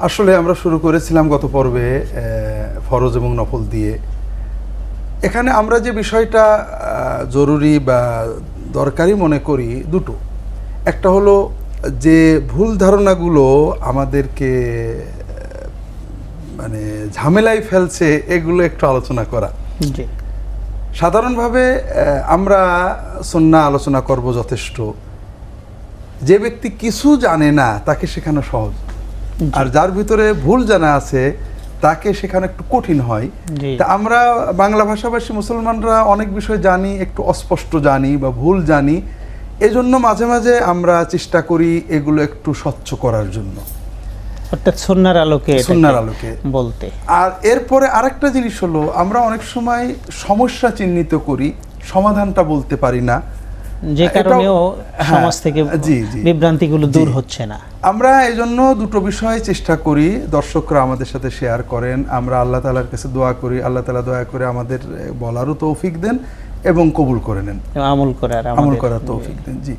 আসলে আমরা শুরু করেছিলাম গত পর্বে ফরজ এবং নফল দিয়ে। এখানে আমরা যে বিষয়টা জরুরি বা দরকারি মনে করি দুটো। একটা হলো যে ভুল ধারণাগুলো আমাদেরকে মানে ঝামেলায় ফেলছে এগুলো একটু আলোচনা করা। সাধারণভাবে আমরা সন্না আলোচনা করব যথেষ্ট। যে ব্যক্তি কিছু জানে না তাকে শেখানো সহজ। আর যার ভিতরে ভুল জানা আছে তাকে সেখানে একটু কঠিন হয়। তা আমরা বাংলা ভাষাভাষী মুসলমানরা অনেক বিষয় জানি একটু অস্পষ্ট জানি বা ভুল জানি। এজন্য মাঝে মাঝে আমরা চেষ্টা করি এগুলো একটু স্বচ্ছ করার জন্য। অর্থাৎ সন্ন্যার আলোকে আলোকে। বলতে। আর এরপরে আরেকটা জিনিস হলো আমরা অনেক সময় সমস্যা চিহ্নিত করি সমাধানটা বলতে পারি না। যে কারণেও হ্যাঁ, সমাজ থেকে। বিভ্রান্তিগুলো দূর হচ্ছে না। আমরা এই জন্য দুটো বিষয় চেষ্টা করি দর্শকরা আমাদের সাথে শেয়ার করেন। আমরা আল্লাহ তালার কাছে দোয়া করি আল্লাহ তালা দয়া করে আমাদের বলারও তৌফিক দেন এবং কবুল করে নেন। আমল করার আমল করার তৌফিক দেন জি।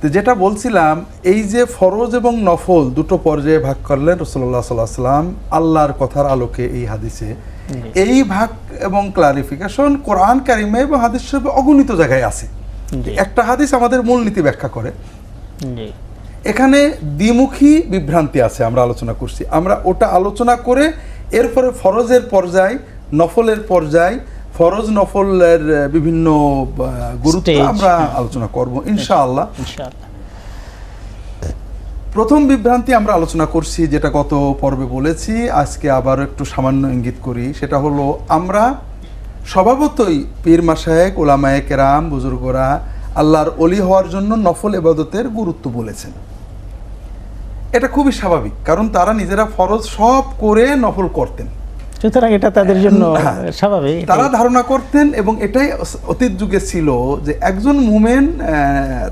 তো যেটা বলছিলাম এই যে ফরজ এবং নফল দুটো পর্যায়ে ভাগ করলেন রসল্লাহ সাল্লাহ সাল্লাম আল্লাহর কথার আলোকে এই হাদিসে। এই ভাগ এবং ক্লারিফিকেশন কোরআন কারিমে এবং হাদিস শরীফে অগণিত জায়গায় আছে। একটা হাদিস আমাদের মূলনীতি ব্যাখ্যা করে। এখানে দ্বিমুখী বিভ্রান্তি আছে আমরা আলোচনা করছি। আমরা ওটা আলোচনা করে এরপরে ফরজের পর্যায় নফলের পর্যায় ফরজ নফলের বিভিন্ন গুরুত্ব আমরা। আলোচনা করব ইনশাআল্লাহ। ইনশাআল্লাহ। প্রথম বিভ্রান্তি আমরা আলোচনা করছি যেটা গত পর্বে বলেছি আজকে আবার একটু সামান্য ইঙ্গিত করি সেটা হলো আমরা স্বভাবতই পীর মাসায়েক ওলামায়ে কেরাম বুজুর্গরা আল্লাহর অলি হওয়ার জন্য নফল এবাদতের গুরুত্ব বলেছেন। এটা খুবই স্বাভাবিক কারণ তারা নিজেরা ফরজ সব করে নফল করতেন। সুতরাং এটা তাদের জন্য হ্যাঁ। স্বাভাবিক তারা ধারণা করতেন এবং এটাই অতীত যুগে ছিল যে একজন মুমেন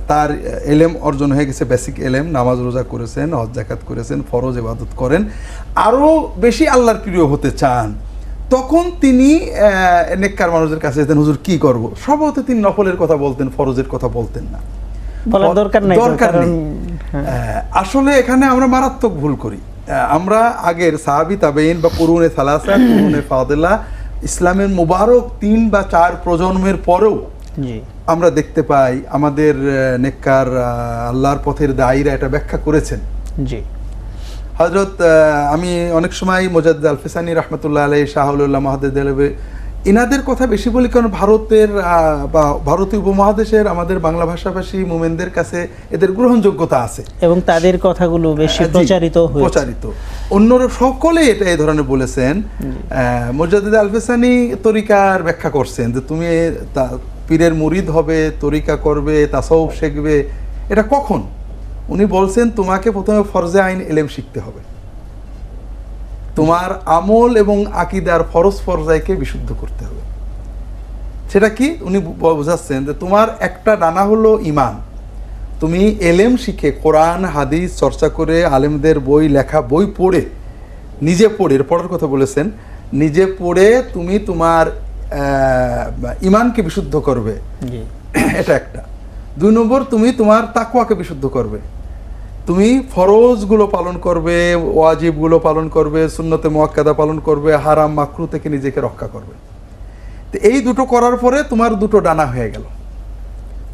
তার এলেম অর্জন হয়ে গেছে বেসিক এলেম নামাজ রোজা করেছেন হজ জাকাত করেছেন ফরজ ইবাদত করেন। আরও বেশি আল্লাহর প্রিয় হতে চান। তখন তিনি নেককার মানুষের কাছে যেতেন হুজুর কি করব? সম্ভবত তিনি নফলের কথা বলতেন ফরজের কথা বলতেন না। বলার দরকার নাই দরকার নেই। হ্যাঁ, আসলে এখানে আমরা মারাত্মক ভুল করি। আমরা আগের সাহাবি তাবেইন বা করুণে সালাসা করুণে ফাদেলা ইসলামের মুবারক তিন বা চার প্রজন্মের পরেও আমরা দেখতে পাই আমাদের নেককার আল্লাহর পথের দায়ীরা এটা ব্যাখ্যা করেছেন। জি। হজরত আমি অনেক সময় মোজাদ আলফিসানি রহমতুল্লাহ আলাই শাহুল্লাহ মাহাদুদ আলবে এনাদের কথা বেশি বলি কারণ ভারতের বা ভারতীয় উপমহাদেশের আমাদের বাংলা ভাষাভাষী মোমেনদের কাছে এদের গ্রহণযোগ্যতা আছে। এবং তাদের কথাগুলো বেশি প্রচারিত প্রচারিত। অন্যরা সকলেই এটা এই ধরনের বলেছেন। মোজাদ্দিদ আলফেসানি তরিকার ব্যাখ্যা করছেন যে তুমি পীরের মুরিদ হবে তরিকা করবে তাসাউফ শিখবে এটা কখন? উনি বলছেন তোমাকে প্রথমে ফরজে আইন এলেম শিখতে হবে। তোমার আমল এবং আকিদার ফরজ পর্যায়কে বিশুদ্ধ করতে হবে। সেটা কি? উনি বোঝাচ্ছেন যে তোমার একটা ডানা হলো ইমান। তুমি এলেম শিখে কোরআন হাদিস চর্চা করে আলেমদের বই লেখা বই পড়ে নিজে পড়ে এর পড়ার কথা বলেছেন নিজে পড়ে তুমি তোমার ইমানকে বিশুদ্ধ করবে। এটা একটা। দুই নম্বর তুমি তোমার তাকুয়াকে বিশুদ্ধ করবে। তুমি ফরজগুলো পালন করবে, ওয়াজিবগুলো পালন করবে, সুন্নতে মোয়াক্কাদা পালন করবে, হারাম, মাকরু থেকে নিজেকে রক্ষা করবে। তো এই দুটো করার পরে তোমার দুটো ডানা হয়ে গেল।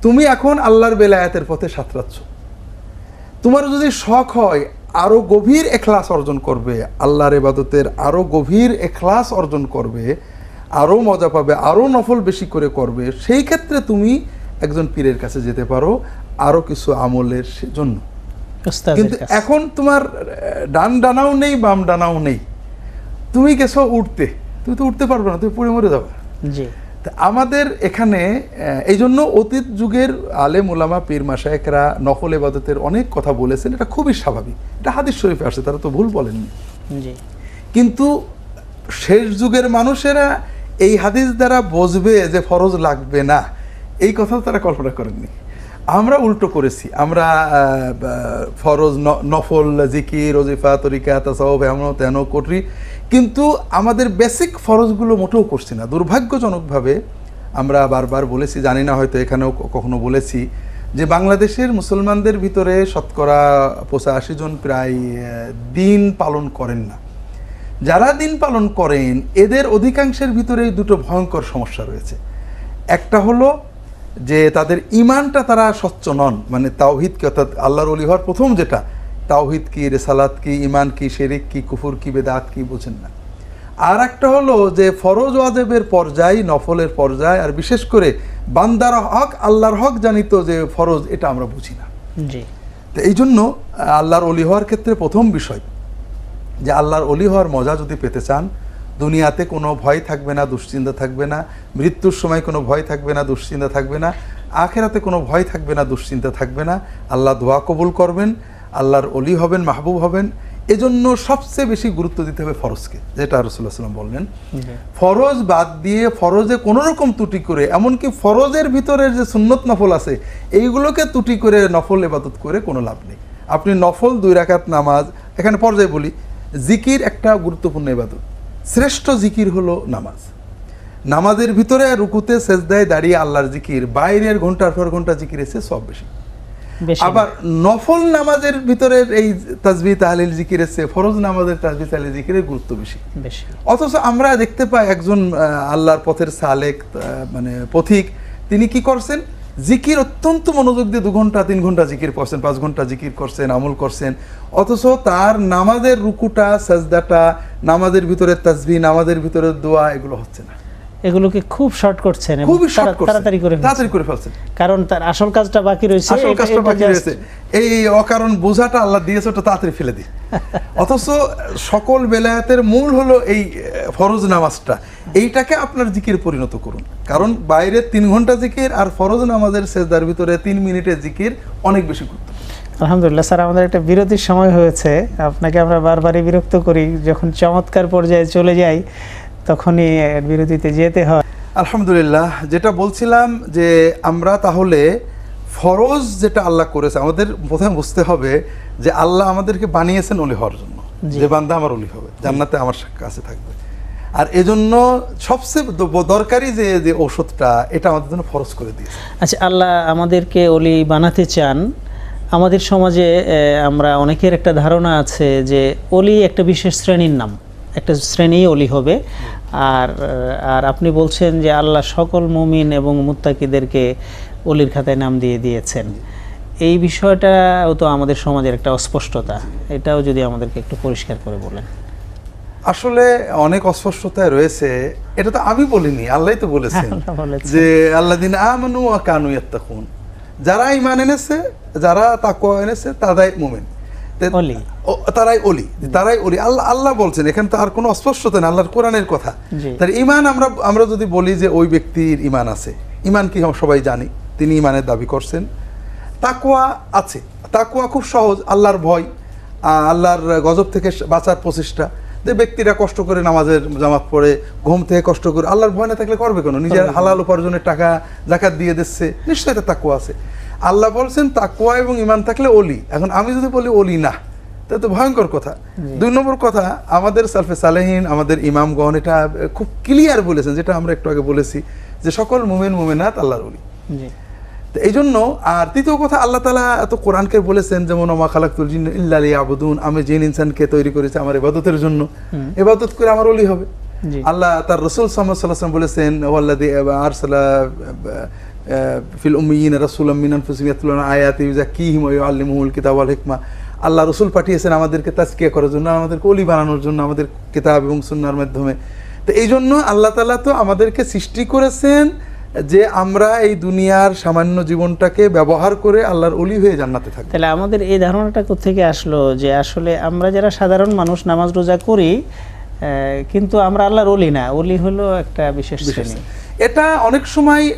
তুমি এখন আল্লাহর বেলায়াতের পথে সাঁতরাচ্ছ। তোমার যদি শখ হয়, আরও গভীর এখলাস অর্জন করবে, আল্লাহর এবাদতের আরও গভীর এখলাস অর্জন করবে, আরও মজা পাবে, আরও নফল বেশি করে করবে, সেই ক্ষেত্রে তুমি একজন পীরের কাছে যেতে পারো, আরও কিছু আমলের জন্য। কিন্তু এখন তোমার ডান ডানাও নেই বাম ডানাও নেই। তুমি গেছো উঠতে। তুমি তো উঠতে পারবে না তুমি পড়ে মরে যাবে। জি। আমাদের এখানে এই জন্য অতীত যুগের আলেম ওলামা পীর মাসায়করা নকল এবাদতের অনেক কথা বলেছেন এটা খুবই স্বাভাবিক। এটা হাদিস শরীফে আসে তারা তো ভুল বলেননি। কিন্তু শেষ যুগের মানুষেরা এই হাদিস দ্বারা বুঝবে যে ফরজ লাগবে না। এই কথা তারা কল্পনা করেননি। আমরা উল্টো করেছি। আমরা ফরজ নফল, জিকির রজিফা তরিকা, তাসাউফ এমন তেন করি কিন্তু আমাদের বেসিক ফরজগুলো মোটেও করছি না। দুর্ভাগ্যজনকভাবে আমরা বারবার বলেছি, জানি না হয়তো এখানেও কখনো বলেছি, যে বাংলাদেশের মুসলমানদের ভিতরে শতকরা পঁচাশি জন প্রায় দিন পালন করেন না। যারা দিন পালন করেন, এদের অধিকাংশের ভিতরে দুটো ভয়ঙ্কর সমস্যা রয়েছে। একটা হলো যে তাদের ইমানটা তারা স্বচ্ছ নন। মানে তাওহিদ কি অর্থাৎ আল্লাহর অলি হওয়ার প্রথম যেটা তাওহিদ কি রেসালাত কি ইমান কি শেরিক কি কুফুর কি বেদাত কি বোঝেন না। আর একটা হলো যে ফরজ ওয়াজেবের পর্যায় নফলের পর্যায় আর বিশেষ করে বান্দার হক আল্লাহর হক জানিত যে ফরজ এটা আমরা বুঝি না। জি। তো এই জন্য আল্লাহর অলি হওয়ার ক্ষেত্রে প্রথম বিষয় যে আল্লাহর অলি হওয়ার মজা যদি পেতে চান দুনিয়াতে কোনো ভয় থাকবে না দুশ্চিন্তা থাকবে না মৃত্যুর সময় কোনো ভয় থাকবে না দুশ্চিন্তা থাকবে না আখেরাতে কোনো ভয় থাকবে না দুশ্চিন্তা থাকবে না। আল্লাহ দোয়া কবুল করবেন আল্লাহর অলি হবেন মাহবুব হবেন। এজন্য সবচেয়ে বেশি গুরুত্ব দিতে হবে ফরজকে যেটা রসুল্লাহ সাল্লাম বললেন। ফরজ বাদ দিয়ে ফরজে কোনো রকম ত্রুটি করে এমনকি ফরজের ভিতরের যে সুন্নত নফল আছে এইগুলোকে ত্রুটি করে নফল এবাদত করে কোনো লাভ নেই। আপনি নফল দুই রাকাত নামাজ এখানে পর্যায়ে বলি জিকির একটা গুরুত্বপূর্ণ এবাদত শ্রেষ্ঠ জিকির হলো নামাজ। নামাজের ভিতরে রুকুতে সেজদায় দাঁড়িয়ে আল্লাহর জিকির বাইরের ঘণ্টার পর ঘণ্টা জিকির এসে সব বেশি। আবার নফল নামাজের ভিতরের এই তাজবি তাহলিল জিকির এসে ফরজ নামাজের তাজবি তাহলিল জিকিরের গুরুত্ব বেশি। বেশি। অথচ আমরা দেখতে পাই একজন আল্লাহর পথের সালেক মানে পথিক তিনি কি করছেন? জিকির অত্যন্ত মনোযোগ দিয়ে দু ঘণ্টা, তিন ঘণ্টা জিকির করছেন, পাঁচ ঘণ্টা জিকির করছেন, আমল করছেন। অথচ তার নামাজের রুকুটা, সাজদাটা, নামাজের ভিতরে তাজবি নামাজের ভিতরে দোয়া, এগুলো হচ্ছে না। এগুলোকে খুব শর্ট করছেন খুবই শর্ট তাড়াতাড়ি করে তাড়াতাড়ি করে ফেলছেন। কারণ তার আসল কাজটা বাকি রয়েছে আসল কাজটা বাকি রয়েছে। এই অকারণ বোঝাটা আল্লাহ দিয়েছে ওটা তাড়াতাড়ি ফেলে দিই অথচ সকল বেলায়াতের মূল হলো এই ফরজ নামাজটা। এইটাকে আপনার জিকির পরিণত করুন। কারণ বাইরে তিন ঘণ্টা জিকির আর ফরজ নামাজের সেজদার ভিতরে তিন মিনিটের জিকির অনেক বেশি গুরুত্ব। আলহামদুলিল্লাহ স্যার আমাদের একটা বিরতির সময় হয়েছে। আপনাকে আমরা বারবারই বিরক্ত করি। যখন চমৎকার পর্যায়ে চলে যাই তখনই আহ, বিরতিতে যেতে হয়। আলহামদুলিল্লাহ যেটা বলছিলাম যে আমরা তাহলে ফরজ যেটা আল্লাহ করেছে আমাদের প্রথমে বুঝতে হবে যে আল্লাহ আমাদেরকে বানিয়েছেন অলি হওয়ার জন্য। যে বান্দা আমার অলি হবে জান্নাতে আমার কাছে থাকবে। আর এজন্য সবচেয়ে দরকারি যে যে ঔষধটা এটা আমাদের জন্য ফরজ করে দিয়েছে। আচ্ছা আল্লাহ আমাদেরকে অলি বানাতে চান। আমাদের সমাজে আমরা অনেকের একটা ধারণা আছে যে অলি একটা বিশেষ শ্রেণির নাম একটা শ্রেণি অলি হবে। আর আর আপনি বলছেন যে আল্লাহ সকল মুমিন এবং মুত্তাকিদেরকে অলির খাতায় নাম দিয়ে দিয়েছেন। এই বিষয়টাও তো আমাদের সমাজের একটা অস্পষ্টতা। এটাও যদি আমাদেরকে একটু পরিষ্কার করে বলেন। আসলে অনেক অস্পষ্টতায় রয়েছে। এটা তো আমি বলিনি আল্লাহ তো বলেছেন। যে আল্লাহ দিন আমানু কানু ইয়াত্তাকুন। যারা ইমান এনেছে যারা তাকওয়া এনেছে তারাই মুমিন। তারাই অলি। তারাই অলি। আল্লাহ আল্লাহ বলছেন এখানে তো আর কোনো অস্পষ্টতা না আল্লাহর কোরআনের কথা। তার ইমান আমরা আমরা যদি বলি যে ওই ব্যক্তির ইমান আছে ইমান কি সবাই জানি তিনি ইমানের দাবি করছেন। তাকুয়া আছে। তাকুয়া খুব সহজ আল্লাহর ভয় আল্লাহর গজব থেকে বাঁচার প্রচেষ্টা। যে ব্যক্তিরা কষ্ট করে নামাজের জামাত পড়ে ঘুম থেকে কষ্ট করে আল্লাহর ভয় না থাকলে করবে কেন? নিজের হালাল উপার্জনের টাকা জাকাত দিয়ে দিচ্ছে। নিশ্চয়ই এটা তাকুয়া আছে। আল্লাহ বলছেন তাকুয়া এবং ইমান থাকলে অলি এখন আমি যদি বলি অলি না তাহলে তো ভয়ঙ্কর কথা। দুই নম্বর কথা আমাদের সালফে সালেহীন আমাদের ইমামগণ এটা খুব ক্লিয়ার বলেছেন যেটা আমরা একটু আগে বলেছি যে সকল মুমেন মুমেনাত আল্লাহর অলি তো এই জন্য আর তৃতীয় কথা আল্লাহ তালা এত কোরআনকে বলেছেন যেমন আমা খালাকুল জিন ইল্লা আবুদুন আমি জিন ইনসানকে তৈরি করেছি আমার এবাদতের জন্য। এবাদত করে আমার অলি হবে। আল্লাহ তার রসুল সাল্লাম বলেছেন ওয়াল্লাদি আরসালা ফিল উম্মিয়িন রাসূল মিন আনফুসিহিম ইয়াতলুনা আয়াতি ইউযাক্কিহিম ওয়া ইউআল্লিমুহুল কিতাব ওয়াল হিকমা। আল্লাহ রসুল পাঠিয়েছেন আমাদেরকে তাজকিয়া করার জন্য আমাদেরকে অলি বানানোর জন্য আমাদের কিতাব এবং সুন্নাহর মাধ্যমে। তো এই জন্য আল্লাহ তাআলা তো আমাদেরকে সৃষ্টি করেছেন যে আমরা এই দুনিয়ার সামান্য জীবনটাকে ব্যবহার করে আল্লাহর অলি হয়ে জান্নাতে থাকব। তাহলে আমাদের এই ধারণাটা থেকে আসলো যে আসলে আমরা যারা সাধারণ মানুষ নামাজ রোজা করি কিন্তু আমরা আল্লাহর অলি না। অলি হলো একটা বিশেষ শ্রেণি। এটা অনেক সময়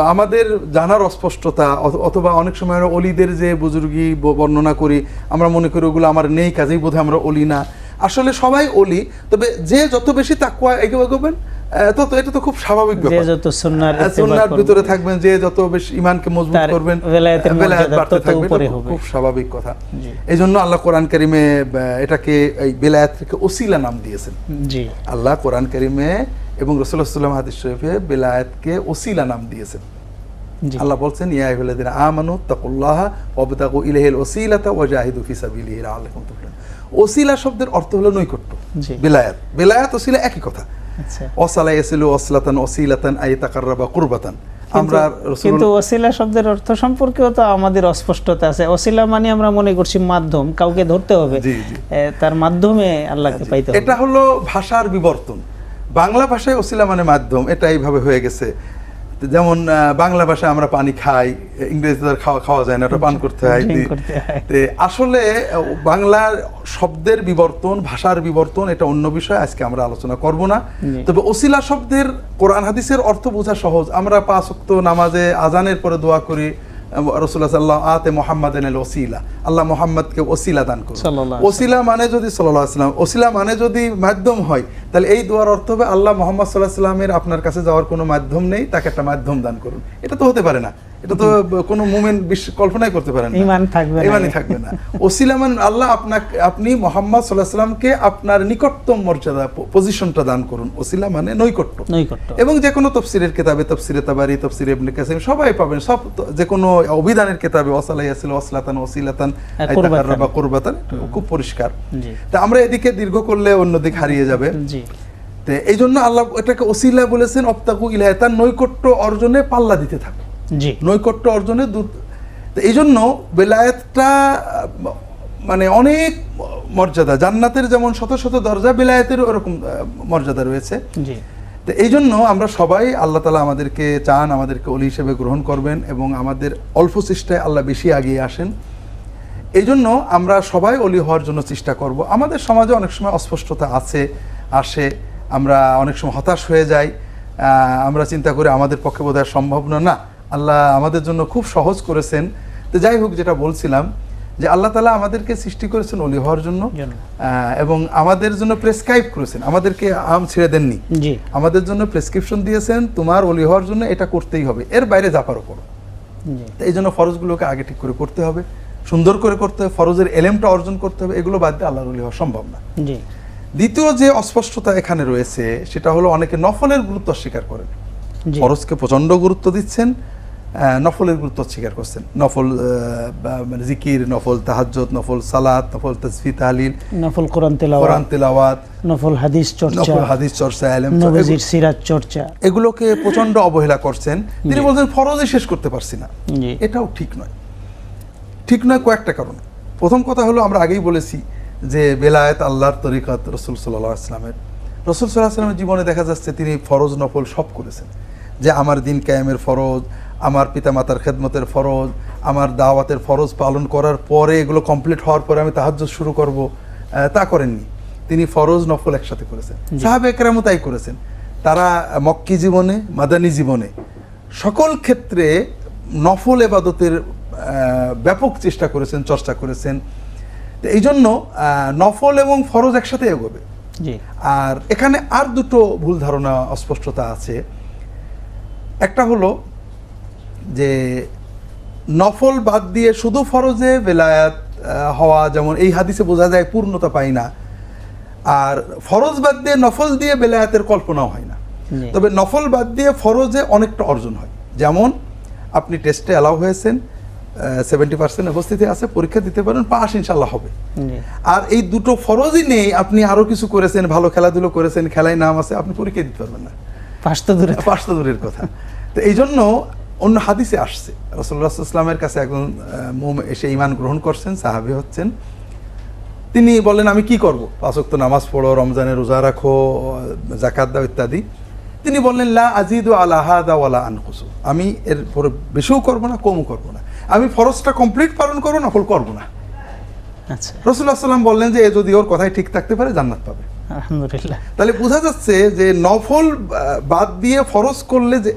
আমাদের জানার অস্পষ্টতা অথবা অনেক সময় আমরা অলিদের যে বুজুর্গি বর্ণনা করি আমরা মনে করি ওগুলো আমার নেই কাজেই বোধহয় আমরা অলি না। আসলে সবাই অলি তবে যে যত বেশি তাকুয়া এগিয়ে এগোবেন তত এটা তো খুব স্বাভাবিক ব্যাপার। যত সুন্নার সুন্নাহর করবে, ভিতরে থাকবেন যে যত বেশি ইমানকে মজবুত করবেন বেলায়েতের বেলায়েত বাড়তে থাকবে খুব- স্বাভাবিক কথা। এই জন্য আল্লাহ কোরআন কারিমে এটাকে এই থেকে ওসিলা নাম দিয়েছেন। জি। আল্লাহ কোরআন কারিমে এবং রসুল্লাহাম হাদিস শরীফে বেলায়েতকে ওসিলা নাম দিয়েছেন। আল্লাহ বলছেন ইয়া আমানু তাকুল্লাহা ওয়াবতাগু ইলাইহিল ওসিলাতা ওয়াজাহিদু ফি সাবিলিহি লাআল্লাকুম তুফলিহুন ওসিলা শব্দের অর্থ হলো নৈকট্য। বিলায়াত। বিলায়াত ওসিলা একই কথা। আচ্ছা। ওসলাতান আই তাকাররাবা কুরবাতান। আমরা কিন্তু- ওসিলা শব্দের অর্থ সম্পর্কেও তো আমাদের অস্পষ্টতা আছে। ওসিলা মানে আমরা মনে করছি মাধ্যম কাউকে ধরতে হবে। তার মাধ্যমে আল্লাহকে পাইতে হবে। এটা হলো ভাষার বিবর্তন। বাংলা ভাষায় ওসিলা মানে মাধ্যম এটা এইভাবে হয়ে গেছে। যেমন বাংলা ভাষায় আমরা পানি খাই ইংরেজিতে খাওয়া খাওয়া যায় না ওটা পান করতে হয়। আসলে বাংলার শব্দের বিবর্তন ভাষার বিবর্তন এটা অন্য বিষয় আজকে আমরা আলোচনা করব না। তবে ওসিলা শব্দের কোরআন হাদিসের অর্থ বোঝা সহজ। আমরা পাঁচ নামাজে আজানের পরে দোয়া করি রসুল্লাহ সাল্লাহ আতে মোহাম্মদ ওসিলা। আল্লাহ মোহাম্মদকে ওসিলা দান করুন। ওসিলা মানে যদি সাল্লাহ আসলাম ওসিলা মানে যদি মাধ্যম হয় তাহলে এই দোয়ার অর্থ হবে আল্লাহ মোহাম্মদ সাল্লাহ সাল্লামের আপনার কাছে যাওয়ার কোনো মাধ্যম নেই তাকে একটা মাধ্যম দান করুন। এটা তো হতে পারে না। এটা তো কোনো মুমেন্ট কল্পনাই করতে পারেন না। ঈমান থাকবে না। ইমানই থাকবে না। ওসিলা মানে আল্লাহ আপনাকে আপনি মোহাম্মদ সাল্লাহ সাল্লামকে আপনার নিকটতম মর্যাদা পজিশনটা দান করুন। ওসিলা মানে নৈকট্য। নৈকট্য। এবং যে কোনো তফসিরের কেতাবে তফসিরে তাবারি তফসিরে ইবনে কাসিম সবাই পাবেন। সব যে কোনো অভিধানের কেতাবে ওসালাই আসিল ওসলাতান ওসিলাতান হ্যাঁ, বা কুরবাতান। খুব পরিষ্কার। তা আমরা এদিকে দীর্ঘ করলে অন্যদিক হারিয়ে যাবে। জি। এই জন্য আল্লাহ এটাকে ওসিলা বলেছেন অপ্তাকু ইলাহ তার নৈকট্য অর্জনে পাল্লা দিতে থাকো জি। নৈকট্য অর্জনে এই জন্য বেলায়েতটা মানে অনেক মর্যাদা। জান্নাতের যেমন শত শত দরজা বেলায়েতের ওরকম মর্যাদা রয়েছে। জি। তো এই জন্য আমরা সবাই আল্লাহ তালা আমাদেরকে চান আমাদেরকে অলি হিসেবে গ্রহণ করবেন এবং আমাদের অল্প চেষ্টায় আল্লাহ বেশি আগিয়ে আসেন। এই জন্য আমরা সবাই অলি হওয়ার জন্য চেষ্টা করব। আমাদের সমাজে অনেক সময় অস্পষ্টতা আছে আসে। আমরা অনেক সময় হতাশ হয়ে যাই। আমরা চিন্তা করি আমাদের পক্ষে বোধ সম্ভব না। না আল্লাহ আমাদের জন্য খুব সহজ করেছেন। তো যাই হোক যেটা বলছিলাম যে আল্লাহ তালা আমাদেরকে সৃষ্টি করেছেন অলি হওয়ার জন্য। এবং আমাদের জন্য প্রেসক্রাইব করেছেন। আমাদেরকে আম ছেড়ে দেননি। আমাদের জন্য প্রেসক্রিপশন দিয়েছেন তোমার অলি হওয়ার জন্য এটা করতেই হবে। এর বাইরে যা পারো করো। এই জন্য ফরজগুলোকে আগে ঠিক করে করতে হবে সুন্দর করে করতে হবে ফরজের এলেমটা অর্জন করতে হবে এগুলো বাদ দিয়ে আল্লাহর অলি হওয়া সম্ভব না। দ্বিতীয় যে অস্পষ্টতা এখানে রয়েছে সেটা হলো অনেকে নফলের গুরুত্ব অস্বীকার করেন। ফরজকে প্রচণ্ড গুরুত্ব দিচ্ছেন নফলের গুরুত্ব অস্বীকার করছেন। নফল মানে জিকির নফল তাহাজ্জত নফল সালাত নফল তসফি তাহলিল নফল কোরআন তেলাওয়াত কোরআন তেলাওয়াত নফল হাদিস চর্চা নফল হাদিস চর্চা চর্চা, নবজির সিরাত চর্চা। এগুলোকে প্রচণ্ড অবহেলা করছেন। তিনি বলছেন ফরজে শেষ করতে পারছি না। এটাও ঠিক নয়। ঠিক নয় কয়েকটা কারণে। প্রথম কথা হলো আমরা আগেই বলেছি যে বেলায়েত আল্লাহর তরিকাত রসুল সাল্লাহ আসলামের রসুল সাল্লাহ আসলামের জীবনে দেখা যাচ্ছে তিনি ফরজ নফল সব করেছেন। যে আমার দিন কায়েমের ফরজ আমার পিতামাতার খেদমতের ফরজ আমার দাওয়াতের ফরজ পালন করার পরে এগুলো কমপ্লিট হওয়ার পরে আমি তাহাজ্জ শুরু করব তা করেননি। তিনি ফরজ নফল একসাথে করেছেন। সাহাবে একরামও তাই করেছেন। তারা মক্কি জীবনে মাদানী জীবনে সকল ক্ষেত্রে নফল এবাদতের ব্যাপক চেষ্টা করেছেন চর্চা করেছেন। তো এই জন্য নফল এবং ফরজ একসাথে এগোবে। আর এখানে আর দুটো ভুল ধারণা অস্পষ্টতা আছে। একটা হলো যে নফল বাদ দিয়ে শুধু ফরজে বেলায়াত হওয়া যেমন এই হাদিসে বোঝা যায় পূর্ণতা পায় না। আর ফরজ বাদ দিয়ে নফল দিয়ে বেলায়াতের কল্পনাও হয় না। তবে নফল বাদ দিয়ে ফরজে অনেকটা অর্জন হয়। যেমন আপনি টেস্টে অ্যালাউ হয়েছেন সেভেন্টি পার্সেন্ট উপস্থিতি আছে পরীক্ষা দিতে পারেন পাস ইনশাল্লাহ হবে। আর এই দুটো ফরজই নেই আপনি আরও কিছু করেছেন ভালো খেলাধুলো করেছেন খেলায় নাম আছে আপনি পরীক্ষা দিতে পারবেন না। পাঁচ তো দূরে। পাঁচ তো দূরের কথা। তো এই জন্য অন্য হাদিসে আসছে। রসল্লাহ ইসলামের কাছে একজন মুম এসে ইমান গ্রহণ করছেন সাহাবি হচ্ছেন। তিনি বলেন আমি কি করব? পাঁচক্ত নামাজ পড়ো রমজানের রোজা রাখো জাকাত দাও ইত্যাদি। তিনি বললেন লা আজিদু আলাহাদা ওয়ালা আনকুসু। আমি এর পরে বেশিও করব না কমও করব না। আমি ফরজটা কমপ্লিট পালন করব নফল করব না। আচ্ছা। রসুল্লাহ সাল্লাম বললেন যে এ যদি ওর কথাই ঠিক থাকতে পারে জান্নাত পাবে। আলহামদুলিল্লাহ। তাহলে বোঝা যাচ্ছে যে নফল বাদ দিয়ে ফরজ করলে যে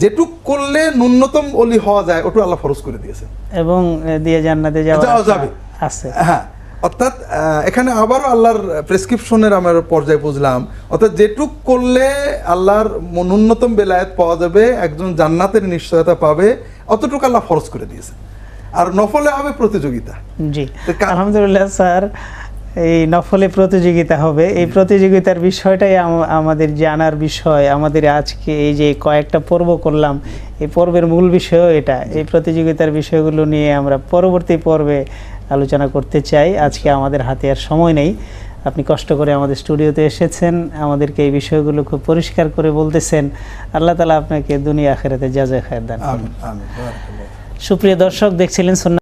যেটুক করলে ন্যূনতম অলি হওয়া যায় ওটু আল্লাহ ফরজ করে দিয়েছে। এবং দিয়ে জান্নাতে যাওয়া যাবে। আছে। হ্যাঁ অর্থাৎ এখানে আবারও আল্লাহর প্রেসক্রিপশনের আমার পর্যায়ে বুঝলাম। অর্থাৎ যেটুক করলে আল্লাহর ন্যূনতম বেলায়েত পাওয়া যাবে একজন জান্নাতের নিশ্চয়তা পাবে অতটুকু আল্লাহ ফরজ করে দিয়েছে। আর নফলে হবে প্রতিযোগিতা। জি। আলহামদুলিল্লাহ স্যার। এই নফলে প্রতিযোগিতা হবে। এই প্রতিযোগিতার বিষয়টাই আম- আমাদের জানার বিষয় আমাদের আজকে এই যে কয়েকটা পর্ব করলাম এই পর্বের মূল বিষয়ও এটা। এই প্রতিযোগিতার বিষয়গুলো নিয়ে আমরা পরবর্তী পর্বে আলোচনা করতে চাই। আজকে আমাদের হাতে আর সময় নেই। আপনি কষ্ট করে আমাদের স্টুডিওতে এসেছেন আমাদেরকে এই বিষয়গুলো খুব পরিষ্কার করে বলতেছেন। আল্লাহ তালা আপনাকে দুনিয়া আখেরাতে যা যা খায়ের দান। সুপ্রিয় দর্শক দেখছিলেন